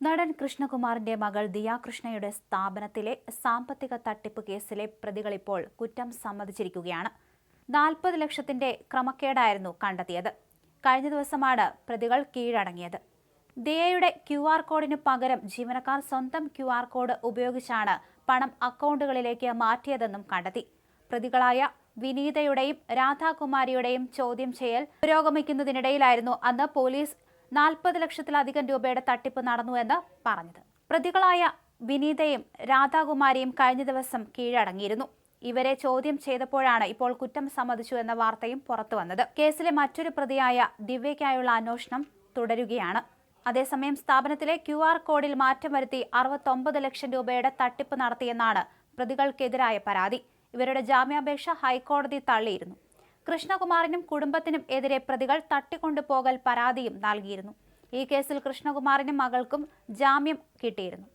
നടൻ കൃഷ്ണകുമാറിന്റെ മകൾ ദിയാകൃഷ്ണയുടെ സ്ഥാപനത്തിലെ സാമ്പത്തിക തട്ടിപ്പ് കേസിലെ പ്രതികൾ ഇപ്പോൾ കുറ്റം സമ്മതിച്ചിരിക്കുകയാണ്. നാൽപ്പത് ലക്ഷത്തിന്റെ ക്രമക്കേടായിരുന്നു കണ്ടെത്തിയത്. കഴിഞ്ഞ ദിവസമാണ് പ്രതികൾ കീഴടങ്ങിയത്. ദിയയുടെ ക്യു ആർ കോഡിന് പകരം ജീവനക്കാർ സ്വന്തം ക്യു ആർ കോഡ് ഉപയോഗിച്ചാണ് പണം അക്കൗണ്ടുകളിലേക്ക് മാറ്റിയതെന്നും കണ്ടെത്തി. പ്രതികളായ വിനീതയുടെയും രാധാകുമാരിയുടെയും ചോദ്യം ചെയ്യൽ പുരോഗമിക്കുന്നതിനിടയിലായിരുന്നു അന്ന് പോലീസ് നാൽപ്പത് ലക്ഷത്തിലധികം രൂപയുടെ തട്ടിപ്പ് നടന്നുവെന്ന് പറഞ്ഞത്. പ്രതികളായ വിനീതയും രാധാകുമാരിയും കഴിഞ്ഞ ദിവസം കീഴടങ്ങിയിരുന്നു. ഇവരെ ചോദ്യം ചെയ്തപ്പോഴാണ് ഇപ്പോൾ കുറ്റം സമ്മതിച്ചു എന്ന വാർത്തയും പുറത്തു വന്നത്. കേസിലെ മറ്റൊരു പ്രതിയായ ദിവ്യയ്ക്കായുള്ള അന്വേഷണം തുടരുകയാണ്. അതേസമയം സ്ഥാപനത്തിലെ ക്യു ആർ കോഡിൽ മാറ്റം വരുത്തി അറുപത്തൊമ്പത് ലക്ഷം രൂപയുടെ തട്ടിപ്പ് നടത്തിയെന്നാണ് പ്രതികൾക്കെതിരായ പരാതി. ഇവരുടെ ജാമ്യാപേക്ഷ ഹൈക്കോടതി തള്ളിയിരുന്നു. കൃഷ്ണകുമാറിനും കുടുംബത്തിനും എതിരെ പ്രതികൾ തട്ടിക്കൊണ്ടുപോകൽ പരാതിയും നൽകിയിരുന്നു. ഈ കേസിൽ കൃഷ്ണകുമാറിനും മകൾക്കും ജാമ്യം കിട്ടിയിരുന്നു.